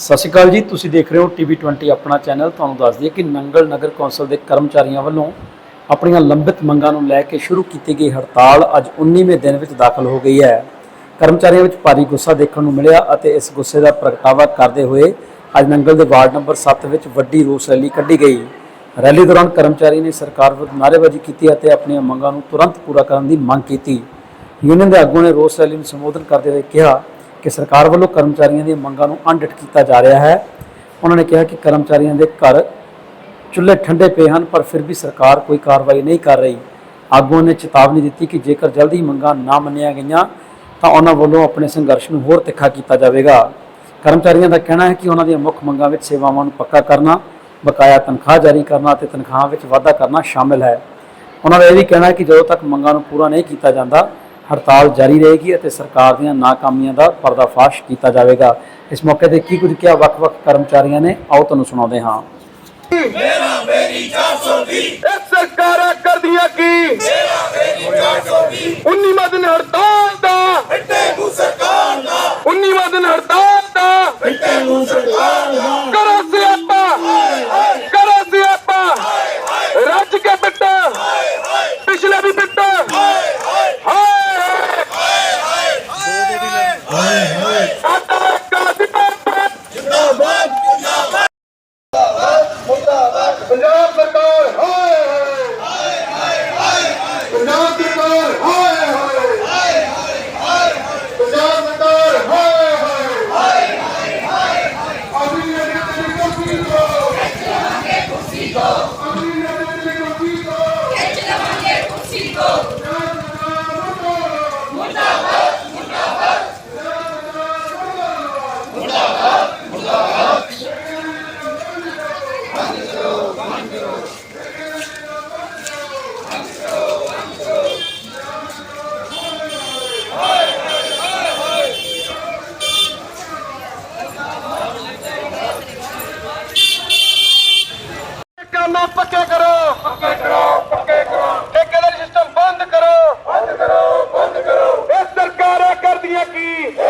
ਸਤਿ ਸ਼੍ਰੀ ਅਕਾਲ ਜੀ, ਤੁਸੀਂ ਦੇਖ ਰਹੇ ਹੋ ਟੀਵੀ 20 ਆਪਣਾ ਚੈਨਲ ਤੁਹਾਨੂੰ ਦੱਸ ਦਈਏ ਕਿ ਨੰਗਲ ਨਗਰ ਕੌਂਸਲ ਦੇ ਕਰਮਚਾਰੀਆਂ ਵੱਲੋਂ ਆਪਣੀਆਂ ਲੰਬਿਤ ਮੰਗਾਂ ਨੂੰ ਲੈ ਕੇ ਸ਼ੁਰੂ ਕੀਤੀ ਗਈ ਹੜਤਾਲ ਅੱਜ 19ਵੇਂ ਦਿਨ ਵਿੱਚ ਦਾਖਲ ਹੋ ਗਈ ਹੈ। ਕਰਮਚਾਰੀਆਂ ਵਿੱਚ ਭਾਰੀ ਗੁੱਸਾ ਦੇਖਣ ਨੂੰ ਮਿਲਿਆ ਅਤੇ ਇਸ ਗੁੱਸੇ ਦਾ ਪ੍ਰਗਟਾਵਾ ਕਰਦੇ ਹੋਏ ਅੱਜ ਨੰਗਲ ਦੇ ਵਾਰਡ ਨੰਬਰ 7 ਵਿੱਚ ਵੱਡੀ ਰੋਸ ਰੈਲੀ ਕੱਢੀ ਗਈ। ਰੈਲੀ ਦੌਰਾਨ ਕਰਮਚਾਰੀ ਨੇ ਸਰਕਾਰ ਵਿਰੁੱਧ ਨਾਅਰੇਬਾਜ਼ੀ ਕੀਤੀ ਅਤੇ ਆਪਣੀਆਂ ਮੰਗਾਂ ਨੂੰ ਤੁਰੰਤ ਪੂਰਾ ਕਰਨ ਦੀ ਮੰਗ ਕੀਤੀ। ਯੂਨੀਅਨ ਦੇ ਆਗੂਆਂ ਨੇ ਰੋਸ ਰੈਲੀ ਨੂੰ ਸੰਬੋਧਨ ਕਰਦੇ ਹੋਏ ਕਿਹਾ ਕਿ ਸਰਕਾਰ ਵੱਲੋਂ ਕਰਮਚਾਰੀਆਂ ਦੀਆਂ ਮੰਗਾਂ ਨੂੰ ਅਣਡਿੱਠ ਕੀਤਾ ਜਾ ਰਿਹਾ ਹੈ। ਉਹਨਾਂ ਨੇ ਕਿਹਾ ਕਿ ਕਰਮਚਾਰੀਆਂ ਦੇ ਘਰ ਚੁੱਲ੍ਹੇ ਠੰਡੇ ਪਏ ਹਨ, ਪਰ ਫਿਰ ਵੀ ਸਰਕਾਰ ਕੋਈ ਕਾਰਵਾਈ ਨਹੀਂ ਕਰ ਰਹੀ। ਆਗੂਆਂ ਨੇ ਚੇਤਾਵਨੀ ਦਿੱਤੀ ਕਿ ਜੇਕਰ ਜਲਦੀ ਮੰਗਾਂ ਨਾ ਮੰਨੀਆਂ ਗਈਆਂ, ਤਾਂ ਉਹਨਾਂ ਵੱਲੋਂ ਆਪਣੇ ਸੰਘਰਸ਼ ਨੂੰ ਹੋਰ ਤਿੱਖਾ ਕੀਤਾ ਜਾਵੇਗਾ। ਕਰਮਚਾਰੀਆਂ ਦਾ ਕਹਿਣਾ ਹੈ ਕਿ ਉਹਨਾਂ ਦੀਆਂ ਮੁੱਖ ਮੰਗਾਂ ਵਿੱਚ ਸੇਵਾਵਾਂ ਨੂੰ ਪੱਕਾ ਕਰਨਾ, ਬਕਾਇਆ ਤਨਖਾਹ ਜਾਰੀ ਕਰਨਾ ਅਤੇ ਤਨਖਾਹਾਂ ਵਿੱਚ ਵਾਧਾ ਕਰਨਾ ਸ਼ਾਮਿਲ ਹੈ। ਉਹਨਾਂ ਦਾ ਇਹ ਵੀ ਕਹਿਣਾ ਹੈ ਕਿ ਜਦੋਂ ਤੱਕ ਮੰਗਾਂ ਨੂੰ ਪੂਰਾ ਨਹੀਂ ਕੀਤਾ ਜਾਂਦਾ ਹੜਤਾਲ ਜਾਰੀ ਰਹੇਗੀ ਅਤੇ ਸਰਕਾਰ ਦੀਆਂ ਨਾਕਾਮੀਆਂ ਦਾ ਪਰਦਾਫਾਸ਼ ਕੀਤਾ ਜਾਵੇਗਾ। ਇਸ ਮੌਕੇ ਤੇ ਕੀ ਕੁਝ ਕਿਹਾ ਵੱਖ-ਵੱਖ ਕਰਮਚਾਰੀਆਂ ਨੇ ਆਓ ਤੁਹਾਨੂੰ ਸੁਣਾਉਂਦੇ ਹਾਂ। ਇਹ ਸਰਕਾਰਾਂ ਕਰਦੀਆਂ ਕੀ? ਮੇਰਾ ਮੇਰੀ 420 19ਵਾਂ ਦਿਨ ਹੜਤਾਲ ਦਾ। ਹਟੇ ਨੂੰ ਸਰਕਾਰ ਦਾ। 19ਵਾਂ ਦਿਨ ਹੜਤਾਲ ਦਾ। ਹਟੇ ਨੂੰ ਸਰਕਾਰ ਦਾ। ਕਰੋ ਸਿਆਪਾ Yeah.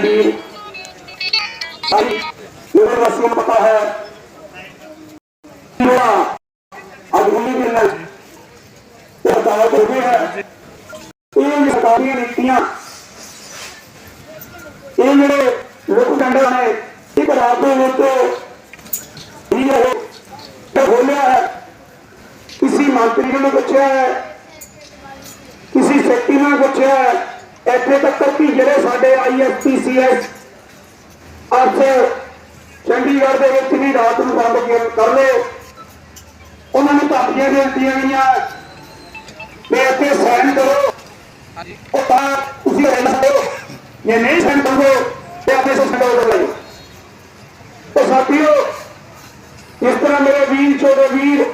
स्टैंड भी सारी नगर वासियों को पता है मेरा आज उन्हीं दिन हड़ताल हो गई है ਇਹ ਸਰਕਾਰੀ ਨੀਤੀਆਂ ਇਹ ਜਿਹੜੇ ਲੋਕ ਡੰਡੇ ਨੇ ਇੱਕ ਰਾਤ ਦੇ ਵਿੱਚ ਇਹ ਉਹ ਤੇ ਬੋਲਿਆ ਹੈ ਕਿਸੇ ਮੰਤਰੀ ਨੂੰ ਪੁੱਛਿਆ ਹੈ ਕਿਸੇ ਸੈਕਟਰੀ ਨੂੰ ਪੁੱਛਿਆ ਹੈ, ਇੱਥੇ ਤੱਕ ਕਿ ਜਿਹੜੇ ਸਾਡੇ ਆਈਐਸਪੀਸੀਐਸ ਅੱਜ ਚੰਡੀਗੜ੍ਹ ਦੇ ਵਿੱਚ ਵੀ ਰਾਤ ਨੂੰ ਬੰਦ ਕਰ- ਕਰ ਲਏ। ਉਹਨਾਂ ਨੂੰ ਧਮਕੀਆਂ ਦੇ ਦਿੱਤੀਆਂ ਗਈਆਂ। ਵੀ ਇੱਥੇ ਸਾਈਨ ਕਰੋ। ਉਹ ਤਾਂ ਤੁਸੀਂ ਰਹਿਣਾ ਦਿਓ ਜੇ ਨਹੀਂ ਸਾਈਨ ਕਰੋ ਤੇ ਆਪਣੇ ਸੇ ਸੰਡੋ ਕਰ। ਲਓ ਉਹ ਸਾਥੀਓ ਇਸ ਤਰ੍ਹਾਂ ਮੇਰੇ ਵੀਰ ਛੋਟੇ ਵੀਰ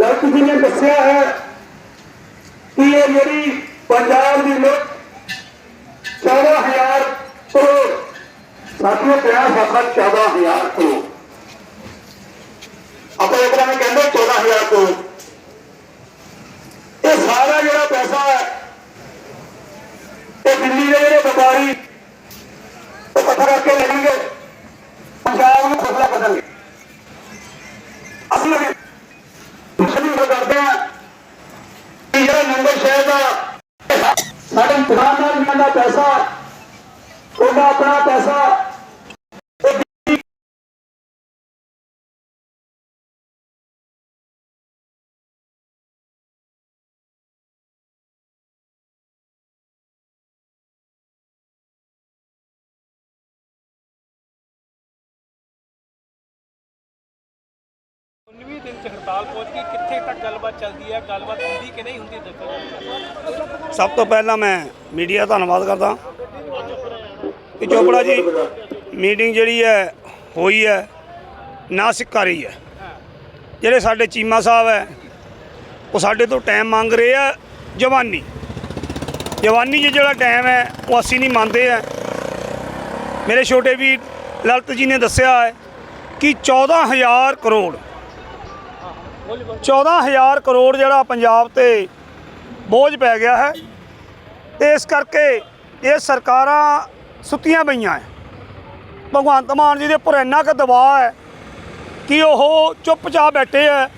ਲੜਕ ਜੀ ਨੇ ਦੱਸਿਆ ਹੈ ਕਿ ਇਹ ਜਿਹੜੀ ਪੰਜਾਬ ਦੀ ਲੁੱਟ 14000 ਕਰੋੜ ਸਾਥੀਓ ਪਿਆ ਸਾਖਾ 14000 ਕਰੋੜ ਆਪਾਂ ਇੱਕ ਤਰ੍ਹਾਂ ਕਹਿੰਦੇ 14000 ਕਰੋੜ ਇਹ ਸਾਰਾ ਜਿਹੜਾ ਪੈਸਾ ਹੈ ਸਭ ਤੋਂ ਪਹਿਲਾਂ ਮੈਂ ਮੀਡੀਆ ਧੰਨਵਾਦ ਕਰਦਾ। ਕਿ ਚੋਪੜਾ ਜੀ, ਮੀਟਿੰਗ ਜਿਹੜੀ ਹੈ, ਹੋਈ ਹੈ ਨਾ ਸਿਕਾਰੀ ਹੈ। ਜਿਹੜੇ ਸਾਡੇ ਚੀਮਾ ਸਾਹਿਬ ਹੈ, ਉਹ ਸਾਡੇ ਤੋਂ ਟਾਈਮ ਮੰਗ ਰਹੇ ਆ, ਜਵਾਨੀ। ਜਵਾਨੀ ਜਿਹੜਾ ਟਾਈਮ ਹੈ, ਉਹ ਅਸੀਂ ਨਹੀਂ ਮੰਨਦੇ ਆ। ਮੇਰੇ ਛੋਟੇ ਵੀ ਲਲਤ ਜੀ ਨੇ ਦੱਸਿਆ ਹੈ ਕਿ 14000 ਕਰੋੜ 14000 ਕਰੋੜ ਜਿਹੜਾ ਪੰਜਾਬ ਤੇ ਬੋਝ ਪੈ ਗਿਆ ਹੈ। ਤੇ ਇਸ ਕਰਕੇ ਇਹ ਸਰਕਾਰਾਂ ਸੁੱਤੀਆਂ ਪਈਆਂ ਹੈ। ਭਗਵੰਤ ਮਾਨ ਜੀ ਦੇ ਉੱਪਰ ਇੰਨਾ ਕੁ ਦਬਾਅ ਹੈ ਕਿ ਉਹ ਚੁੱਪਚਾਪ ਬੈਠੇ ਹੈ।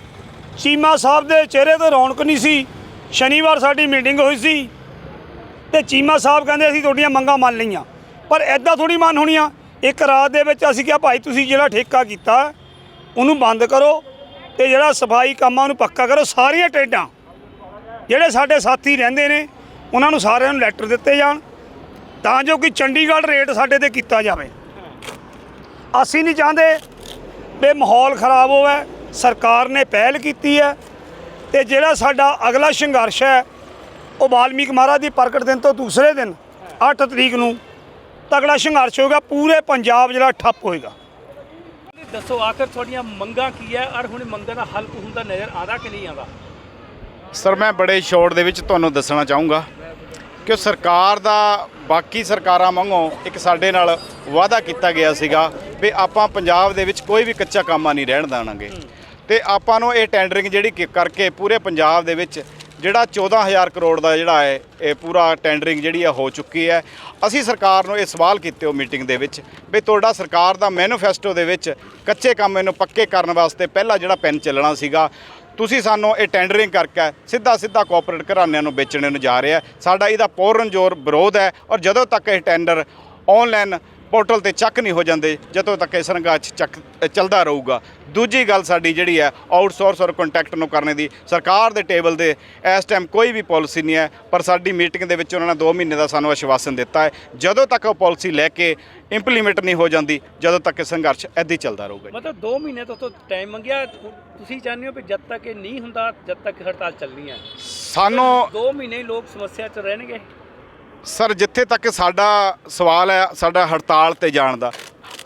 ਚੀਮਾ ਸਾਹਿਬ ਦੇ ਚਿਹਰੇ ਤੇ ਰੌਣਕ ਨਹੀਂ ਸੀ। ਸ਼ਨੀਵਾਰ ਸਾਡੀ ਮੀਟਿੰਗ ਹੋਈ ਸੀ ਤੇ ਚੀਮਾ ਸਾਹਿਬ ਕਹਿੰਦੇ ਅਸੀਂ ਤੁਹਾਡੀਆਂ ਮੰਗਾਂ ਮੰਨ ਲਈਆਂ। ਪਰ ਐਦਾਂ ਥੋੜੀ ਮੰਨ ਹੋਣੀਆਂ। ਇੱਕ ਰਾਤ ਦੇ ਵਿੱਚ ਅਸੀਂ ਕਿਹਾ, ਭਾਈ, ਤੁਸੀਂ ਜਿਹੜਾ ਠੇਕਾ ਕੀਤਾ, ਉਹਨੂੰ ਬੰਦ ਕਰੋ। ਤੇ ਜਿਹੜਾ ਸਫ਼ਾਈ ਕੰਮਾਂ ਨੂੰ ਪੱਕਾ ਕਰੋ, ਸਾਰੀਆਂ ਟੇਡਾਂ ਜਿਹੜੇ ਸਾਡੇ ਸਾਥੀ ਰਹਿੰਦੇ ਨੇ, ਉਹਨਾਂ ਨੂੰ ਸਾਰਿਆਂ ਨੂੰ ਲੈਟਰ ਦਿੱਤੇ ਜਾਣ ਤਾਂ ਜੋ ਕਿ ਚੰਡੀਗੜ੍ਹ ਰੇਟ ਸਾਡੇ ਤੇ ਕੀਤਾ ਜਾਵੇ। ਅਸੀਂ ਨਹੀਂ ਚਾਹੁੰਦੇ ਵੀ ਮਾਹੌਲ ਖਰਾਬ ਹੋਵੇ, ਸਰਕਾਰ ਨੇ ਪਹਿਲ ਕੀਤੀ ਹੈ ਤੇ ਜਿਹੜਾ ਸਾਡਾ ਅਗਲਾ ਸੰਘਰਸ਼ ਹੈ, ਉਹ ਵਾਲਮੀਕ ਮਹਾਰਾਜ ਦੀ ਪ੍ਰਗਟ ਦਿਨ ਤੋਂ ਦੂਸਰੇ ਦਿਨ 8 ਤਰੀਕ ਨੂੰ ਤਗੜਾ ਸੰਘਰਸ਼ ਹੋਏਗਾ ਪੂਰੇ ਪੰਜਾਬ ਜਿਹੜਾ ਠੱਪ ਹੋਏਗਾ। ਦੱਸੋ, ਆਖਰ ਤੁਹਾਡੀਆਂ ਮੰਗਾਂ ਕੀ ਹੈ? ਔਰ ਹੁਣ ਮੰਗਾਂ ਦਾ ਹੱਲ ਹੁੰਦਾ ਨਜ਼ਰ ਆਉਂਦਾ ਕਿ ਨਹੀਂ ਆਉਂਦਾ? ਸਰ, ਮੈਂ ਬੜੇ ਸ਼ਾਰਟ ਦੇ ਵਿੱਚ ਤੁਹਾਨੂੰ ਦੱਸਣਾ ਚਾਹੂੰਗਾ ਕਿ ਸਰਕਾਰ ਦਾ, ਬਾਕੀ ਸਰਕਾਰਾਂ ਵਾਂਗੋਂ ਇੱਕ ਸਾਡੇ ਨਾਲ ਵਾਅਦਾ ਕੀਤਾ ਗਿਆ ਸੀਗਾ ਵੀ ਆਪਾਂ ਪੰਜਾਬ ਦੇ ਵਿੱਚ ਕੋਈ ਵੀ ਕੱਚਾ ਕੰਮਾ ਨਹੀਂ ਰਹਿਣ ਦੇਵਾਂਗੇ। ਤੇ ਆਪਾਂ ਨੂੰ ਇਹ ਟੈਂਡਰਿੰਗ ਜਿਹੜੀ ਕਿ ਕਰਕੇ ਪੂਰੇ ਪੰਜਾਬ ਦੇ ਵਿੱਚ ਜਿਹੜਾ 14000 ਕਰੋੜ ਦਾ ਜਿਹੜਾ ਹੈ, ਇਹ ਪੂਰਾ ਟੈਂਡਰਿੰਗ ਜਿਹੜੀ ਹੈ ਹੋ ਚੁੱਕੀ ਹੈ। ਅਸੀਂ ਸਰਕਾਰ ਨੂੰ ਇਹ ਸਵਾਲ ਕੀਤੇ ਉਹ ਮੀਟਿੰਗ ਦੇ ਵਿੱਚ ਵੀ ਤੁਹਾਡਾ ਸਰਕਾਰ ਦਾ ਮੈਨੀਫੈਸਟੋ ਦੇ ਵਿੱਚ ਕੱਚੇ ਕੰਮ ਇਹਨੂੰ ਪੱਕੇ ਕਰਨ ਵਾਸਤੇ ਪਹਿਲਾ ਜਿਹੜਾ ਪੈਨ ਚੱਲਣਾ ਸੀਗਾ, ਤੁਸੀਂ ਸਾਨੂੰ ਇਹ ਟੈਂਡਰਿੰਗ ਕਰਕੇ ਸਿੱਧਾ ਸਿੱਧਾ ਕੋਆਪਰੇਟ ਘਰਾਣਿਆਂ ਨੂੰ ਵੇਚਣੇ ਨੂੰ ਜਾ ਰਿਹਾ ਸਾਡਾ ਇਹਦਾ ਪੂਰਨ ਜ਼ੋਰ ਵਿਰੋਧ ਹੈ ਔਰ ਜਦੋਂ ਤੱਕ ਇਹ ਟੈਂਡਰ ਆਨਲਾਈਨ ਪੋਰਟਲ ਤੇ ਚੱਕ ਨਹੀਂ ਹੋ ਜਾਂਦੇ ਜਦੋਂ ਤੱਕ ਇਹ ਸੰਘਰਸ਼ ਚੱਕ ਚੱਲਦਾ ਰਹੂਗਾ। ਦੂਜੀ ਗੱਲ ਸਾਡੀ ਜਿਹੜੀ ਹੈ ਆਊਟਸੋਰਸ ਔਰ ਕੰਟੈਕਟ ਨੂੰ ਕਰਨੇ ਦੀ ਸਰਕਾਰ ਦੇ ਟੇਬਲ ਦੇ ਇਸ ਟਾਈਮ ਕੋਈ ਵੀ ਪਾਲਿਸੀ ਨਹੀਂ ਹੈ ਪਰ ਸਾਡੀ ਮੀਟਿੰਗ ਦੇ ਵਿੱਚ ਉਹਨਾਂ ਨੇ 2 ਮਹੀਨੇ ਦਾ ਸਾਨੂੰ ਆਸ਼ਵਾਸਨ ਦਿੱਤਾ ਹੈ। ਜਦੋਂ ਤੱਕ ਉਹ ਪਾਲਿਸੀ ਲੈ ਕੇ ਇੰਪਲੀਮੈਂਟ ਨਹੀਂ ਹੋ ਜਾਂਦੀ ਜਦੋਂ ਤੱਕ ਇਹ ਸੰਘਰਸ਼ ਐਦਾਂ ਚੱਲਦਾ ਰਹੂਗਾ। ਮਤਲਬ 2 ਮਹੀਨੇ ਤੋਂ ਟਾਈਮ ਮੰਗਿਆ ਤੁਸੀਂ ਚਾਹੁੰਦੇ ਹੋ ਕਿ ਜਦ ਤੱਕ ਇਹ ਨਹੀਂ ਹੁੰਦਾ ਜਦ ਤੱਕ ਹੜਤਾਲ ਚੱਲਣੀ ਹੈ? ਸਾਨੂੰ 2 ਮਹੀਨੇ ਲੋਕ ਸਮੱਸਿਆ 'ਚ ਰਹਿਣਗੇ। ਸਰ ਜਿੱਥੇ ਤੱਕ ਸਾਡਾ ਸਵਾਲ ਹੈ ਸਾਡਾ ਹੜਤਾਲ ਤੇ ਜਾਣ ਦਾ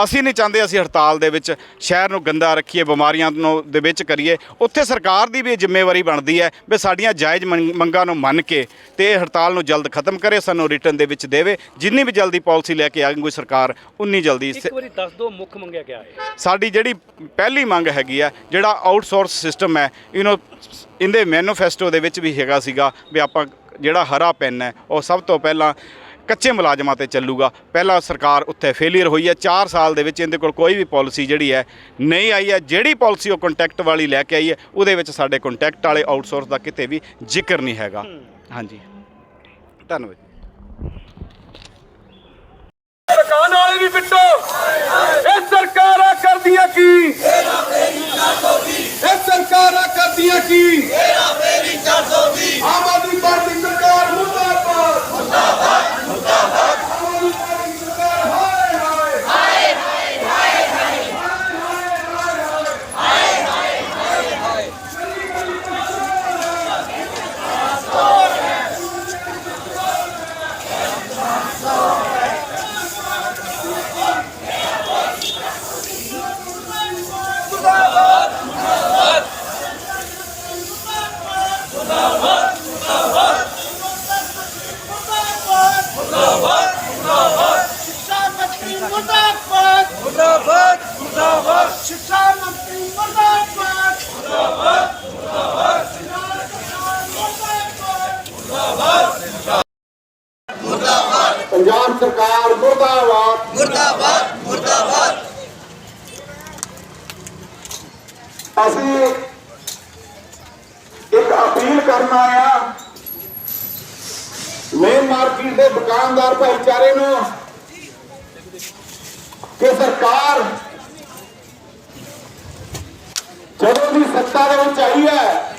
ਅਸੀਂ ਨਹੀਂ ਚਾਹੁੰਦੇ ਅਸੀਂ ਹੜਤਾਲ ਦੇ ਵਿੱਚ ਸ਼ਹਿਰ ਨੂੰ ਗੰਦਾ ਰੱਖੀਏ ਬਿਮਾਰੀਆਂ ਨੂੰ ਦੇ ਵਿੱਚ ਕਰੀਏ। ਉੱਥੇ ਸਰਕਾਰ ਦੀ ਵੀ ਜ਼ਿੰਮੇਵਾਰੀ ਬਣਦੀ ਹੈ ਵੀ ਸਾਡੀਆਂ ਜਾਇਜ਼ ਮੰਗ- ਨੂੰ ਮੰਨ ਕੇ ਤੇ ਇਹ ਹੜਤਾਲ ਨੂੰ ਜਲਦ ਖਤਮ ਕਰੇ ਸਾਨੂੰ ਰਿਟਰਨ ਦੇ ਵਿੱਚ ਦੇਵੇ। ਜਿੰਨੀ ਵੀ ਜਲਦੀ ਪਾਲਿਸੀ ਲੈ ਕੇ ਆਏਗੀ ਸਰਕਾਰ ਉਨੀ ਜਲਦੀ ਇੱਕ ਵਾਰੀ ਦੱਸ ਦਿਓ ਮੁੱਖ ਮੰਗਿਆ ਗਿਆ ਹੈ। ਸਾਡੀ ਜਿਹੜੀ ਪਹਿਲੀ ਮੰਗ ਹੈਗੀ ਆ ਜਿਹੜਾ ਆਊਟਸੋਰਸ ਸਿਸਟਮ ਹੈ ਇਹਨੂੰ ਇਹਦੇ ਮੈਨੀਫੈਸਟੋ ਦੇ ਵਿੱਚ ਵੀ ਹੈਗਾ ਸੀਗਾ ਵੀ ਆਪਾਂ ਜਿਹੜਾ ਹਰਾ ਪੈਨ ਹੈ ਉਹ ਸਭ ਤੋਂ ਪਹਿਲਾਂ ਕੱਚੇ ਮੁਲਾਜ਼ਮਾਂ ਤੇ ਚੱਲੂਗਾ। ਪਹਿਲਾਂ ਸਰਕਾਰ ਉੱਥੇ ਫੇਲਿਅਰ ਹੋਈ ਹੈ। 4 ਸਾਲ ਦੇ ਵਿੱਚ ਇਹਦੇ ਕੋਲ ਕੋਈ ਵੀ ਪਾਲਿਸੀ ਜਿਹੜੀ ਹੈ ਨਹੀਂ ਆਈ ਹੈ। ਜਿਹੜੀ ਪਾਲਿਸੀ ਉਹ ਕੰਟੈਕਟ ਵਾਲੀ ਲੈ ਕੇ ਆਈ ਹੈ। ਉਹਦੇ ਵਿੱਚ ਸਾਡੇ ਕੰਟੈਕਟ ਵਾਲੇ ਆਊਟਸੋਰਸ ਦਾ ਕਿਤੇ ਵੀ ਜ਼ਿਕਰ ਨਹੀਂ ਹੈਗਾ। ਹਾਂਜੀ। ਧੰਨਵਾਦ। ਸਰਕਾਰ ਵਾਲੇ ਵੀ ਪਿੱਟੋ। ਇਹ ਸਰਕਾਰਾਂ ਕਰਦੀਆਂ ਕੀ? ਇਹ ਸਰਕਾਰਾਂ ਕਰਦੀਆਂ ਕੀ? ਆਮ ਆਦਮੀ ਦੁਕਾਨਦਾਰ ਭਾਈਚਾਰੇ ਨੂੰ ਕਿ ਸਰਕਾਰ ਜਦੋਂ ਦੀ ਸੱਤਾ ਦੇ ਵਿੱਚ ਆਈ ਹੈ,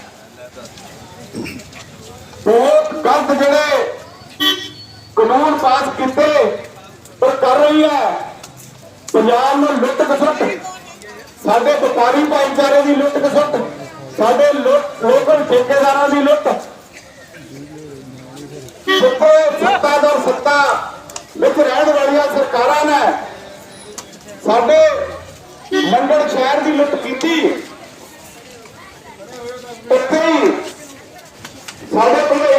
ਬਹੁਤ ਗਲਤ ਜਿਹੜੇ ਕਾਨੂੰਨ ਪਾਸ ਕੀਤੇ ਉਹ ਕਰ ਰਹੀ ਹੈ। ਪੰਜਾਬ ਨੂੰ ਲੁੱਟ ਖਸੁੱਟ ਸਾਡੇ ਵਪਾਰੀ ਭਾਈਚਾਰੇ ਦੀ ਲੁੱਟ ਖਸੁੱਟ ਸਾਡੇ ਲੁੱਟ ਲੋਕਲ ਠੇਕੇਦਾਰਾਂ ਦੀ ਲੁੱਟ। ਜਿੱਥੇ ਸੱਤਾਧਰ ਸੱਤਾ ਵਿੱਚ ਰਹਿਣ ਵਾਲੀਆਂ ਸਰਕਾਰਾਂ ਨੇ ਸਾਡੇ ਮੰਡਲ ਸ਼ਹਿਰ ਦੀ ਲੁੱਟ ਕੀਤੀ। ਉੱਥੇ ਹੀ ਸਾਡੇ ਕੋਲ